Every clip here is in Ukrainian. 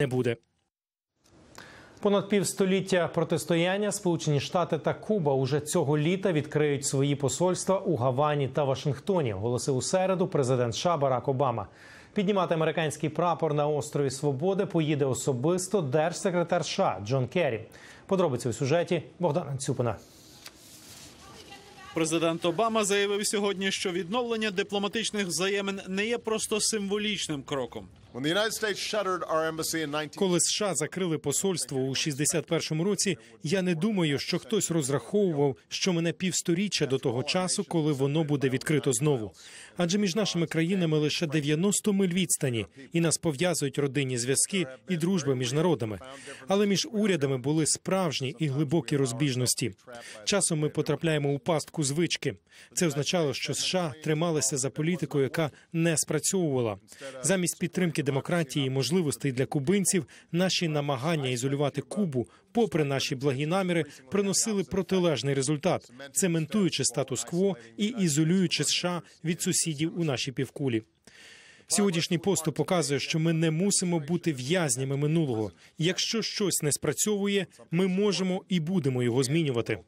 не буде. Понад півстоліття протистояння Сполучені Штати та Куба уже цього літа відкриють свої посольства у Гавані та Вашингтоні. Оголосив у середу президент США Барак Обама. Піднімати американський прапор на острові Свободи поїде особисто держсекретар США Джон Керрі. Подробиці у сюжеті Богдана Цюпина. Президент Обама заявив сьогодні, що відновлення дипломатичних взаємин не є просто символічним кроком. When the United States shuttered our embassy in 19 Коли США закрили посольство у 61-му році, я не думаю, що хтось розраховував, що мене півсторіччя до того часу, коли воно буде відкрито знову. Адже між нашими країнами лише 90 миль відстані, і нас пов'язують родинні зв'язки і дружба між народами. Але між урядами були справжні і глибокі розбіжності. Часом ми потрапляємо у пастку звички. Це означало, що США трималися за політикою, яка не спрацьовувала. Замість підтримки демократії і можливостей для кубинців, наші намагання ізолювати Кубу, попри наші благі наміри, приносили протилежний результат, цементуючи статус-кво і ізолюючи США від сусідів у нашій півкулі. Сьогоднішній поступ показує, що ми не мусимо бути в'язнями минулого. Якщо щось не спрацьовує, ми можемо і будемо його змінювати.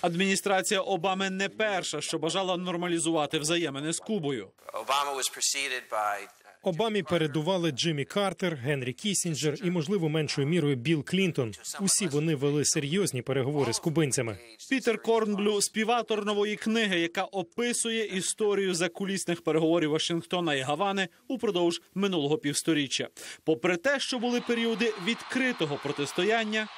Адміністрація Обами не перша, що бажала нормалізувати взаємини з Кубою. Обамі передували Джиммі Картер, Генрі Кісінджер і, можливо, меншою мірою Білл Клінтон. Усі вони вели серйозні переговори з кубинцями. Пітер Корнблю, співавтор нової книги, яка описує історію закулісних переговорів Вашингтона і Гавани упродовж минулого півсторіччя. Попри те, що були періоди відкритого протистояння,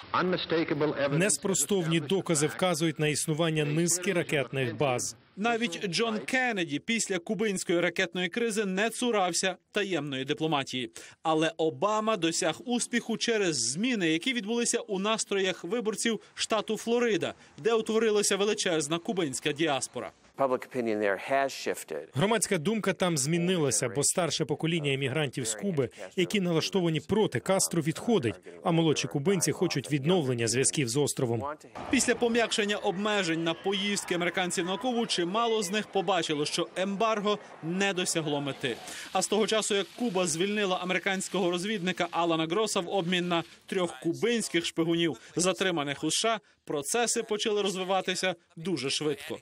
Неспростовні докази вказують на існування низки ракетних баз. Навіть Джон Кеннеді після кубинської ракетної кризи не цурався таємної дипломатії. Але Обама досяг успіху через зміни, які відбулися у настроях виборців штату Флорида, де утворилася величезна кубинська діаспора. public opinion there has shifted. Громадська думка там змінилася, бо старше покоління емігрантів з Куби, які налаштовані проти Кастро, відходить, а молодші кубинці хочуть відновлення зв'язків з островом. Після пом'якшення обмежень на поїздки американців на Кубу чимало з них побачило, що ембарго не досягло мети. А з того часу, як Куба звільнила американського розвідника Алана Гроса в обмін на трьох кубинських шпигунів, затриманих у США, процеси почали розвиватися дуже швидко.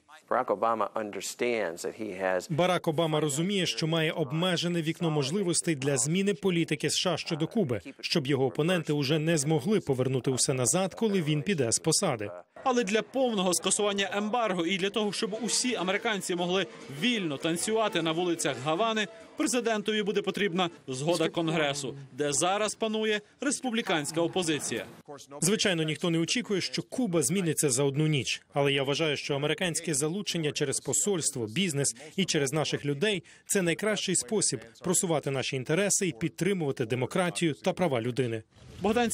Барак Обама розуміє, що має обмежене вікно можливостей для зміни політики США щодо Куби, щоб його опоненти уже не змогли повернути усе назад, коли він піде з посади. Але для повного скасування ембарго і для того, щоб усі американці могли вільно танцювати на вулицях Гавани, президентові буде потрібна згода конгресу, де зараз панує республіканська опозиція. Звичайно, ніхто не очікує, що Куба зміниться за одну ніч. Але я вважаю, що американське залучення через посольство, бізнес і через наших людей це найкращий спосіб просувати наші інтереси і підтримувати демократію та права людини. Богдан